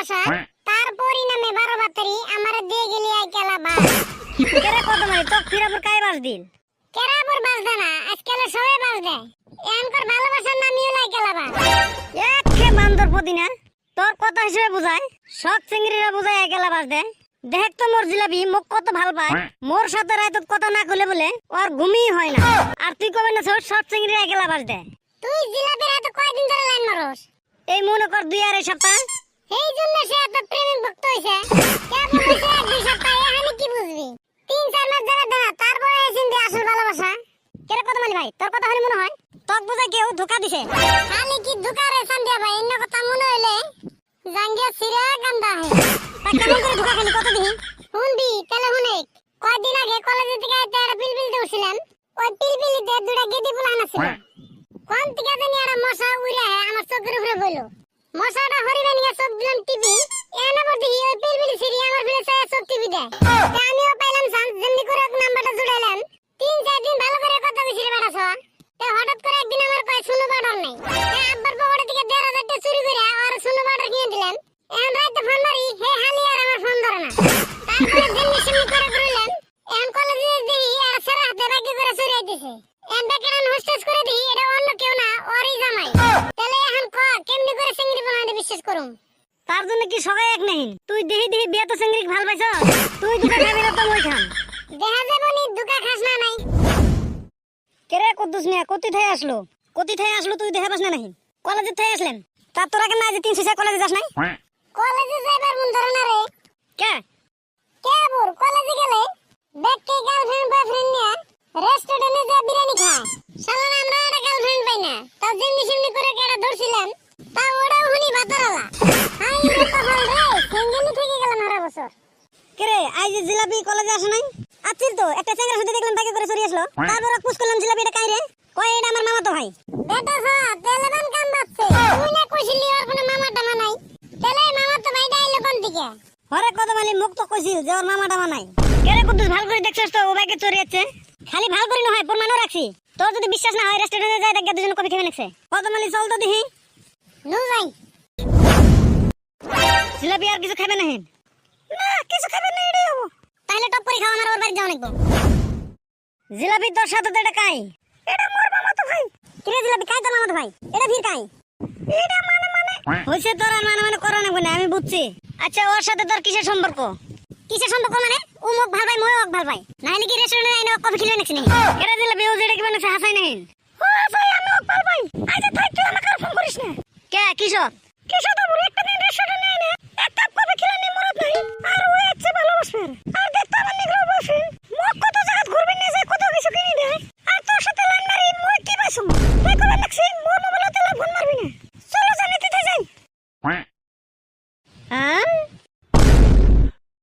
ভালোবাসা, তার পরিণামে বারো বাতারি আমার দিয়ে গেলি আই কেলা বাস। কেরে কত মানে তো ফিরাপুর কাই বাস দিন? কেরাপুর বাস দে না? আজকাল সবাই বাস দেয়। এনকর ভালোবাসার নামই লাই কেলা বাস। একে বান্দর পদিনা, তোর কথা হিসেবে বুঝায়? সব চিংড়িরা বুঝায় একেলা বাস দে দেখ তো মোর জিলাপি মোক কত ভালো পায়। মোর সাথে রায়ত কথা না কইলে বলে ওর ঘুমই হয় না। আর তুই কবে না সব চিংড়িরা একেলা বাস দে তুই জিলাপির হাতে কয়দিন ধরে লাইন মারস? এই মনে কর দুই আড়াই সপ্তাহ। এই জন্য সে এত প্রেমিক ভক্ত হয়েছে। কেমন হয়েছে এক দুই সপ্তাহ? এখানে কি বুঝবি? তিন চার মাস ধরে দেনা তারপরে এসেন দিয়ে আসল ভালোবাসা। কেরে কত মালি ভাই, তোর কথা হলে মনে হয় তক বুঝায় কেউ ধোকা দিছে? খালি কি দুকারে সান্দিয়া ভাই এন্য কথা মনে হইলে জাঙ্গিয়া সিরা গান্দা হে। তা কেমন করে ধোকা খেলি কত দিন? শুনবি, তাহলে শুনেক। কয়দিন আগে কলেজে থেকে আইতে একটা পিলপিলিতে উঠছিলাম। ওই পিলপিলিতে দুটা গেদি ফুল আনাছিল কোন থেকে জানি একটা মশা উড়ে আমার চোখের উপরে বইলো। মশাটা হরিবে নিয়ে চোখ দিলাম টিভি। এনে পর দেখি, ওই পিলপিলি সিরি আমার ফিরে চায় চোখ টিভি দেয় আমিও পাইলাম চান্স যেমনি করে ওকে নাম্বারটা জুড়াইলাম। তিন, চার দিন ভালো করে কথা কইছি রে সব তে হঠাৎ করে একদিন আমার কয় শুনো বাডর নাই। আব্বার পকেটে থেকে দেড় হাজার টাকা চুরি করে আর শুনো বাডর কিনে দিলাম। এখন রাইতে ফোন মারি, হে হালি আর আমার ফোন ধরে না। তারপরে দিন করুম। তার জন্য কি সবাই এক নেই তুই দেহি দেহি বিয়া তো চিংড়ি ভালো পাইছ? তুই দুটা খাবি না তো মই খাম। দেখা যাব নি দুকা খাস না নাই। কেরে কদ্দুস মিয়া কতি থেকে আসলো? কতি থেকে আসলো তুই দেখা পাস না নাহি কলেজে থেকে আসলেন? তার তোরা কেন আজ তিনশো ছয় কলেজে যাস নাই? কলেজে যাইবার মন ধরে না রে। কে? কে বুর কলেজে গেলে? ব্যাগকে গার্লফ্রেন্ড বয়ফ্রেন্ড নিয়ে রেস্টুরেন্টে যা বিরিয়ানি খায় সালান আমরা একটা গার্লফ্রেন্ড পাই না। তাও যেমনি সেমনি করে কেডা ধরছিলাম তা ওটাও হুনি ভাতারালা হাই রে কপাল রে সিঙ্গেলি থেকে গেলাম হারা বছর কেরে আজ জিলাপি কলেজে আসে নাই? আছিল তো একটা চেঙ্গা সাথে দেখলাম বাইকে করে সরি আসলো। তারপর পুষ করলাম জিলাপি এটা কাই কয় এটা আমার মামা তো ভাই। বেটা সা তেলেবান কাম বাচ্ছে তুই না কইছিলি ওর কোনো মামা টামা নাই তেলে মামা তো ভাই ডাইলো কোন দিকে? হরে কত মালি মুখ তো কইছিল যে ওর মামা টামা নাই কেরে কদ্দুস ভালো করে দেখছস তো ও বাইকে চুরি যাচ্ছে খালি ভালো করে নয় প্রমাণও রাখছি। তোর যদি বিশ্বাস না হয় রেস্টুরেন্টে যাই দেখ দুজন কফি খেয়ে নেছে কত মালি চল তো দেখি। নু যাই জিলাপি আর কিছু খাবে না কিছু খাবে না এটাই হব তাহলে টপ করে খাওয়া আমার ওর বাড়ি যাওয়া লাগবো। জিলাপি তোর সাথে এটা কাই এটা মোর মামা তো ভাই। কিরে জিলাপি খাই তোর মামা তো ভাই। এটা ভিড় খাই। এটা মানে মানে হইছে তোর আর মানে মানে করা না আমি বুঝছি। আচ্ছা ওর সাথে তোর কিসের সম্পর্ক? কিসের সম্পর্ক মানে? ও মুখ ভালো পাই মই ওক ভালো পাই নাহলে কি রেস্টুরেন্টে আইনা কফি খেলে নাকি? নি এরা জিলাপি ও যেটা কি মানে হাসাই নাই ও ভাই আমি ওক পাল ভাই থাক তুই আমাকে ফোন করিস না। কে কিসব?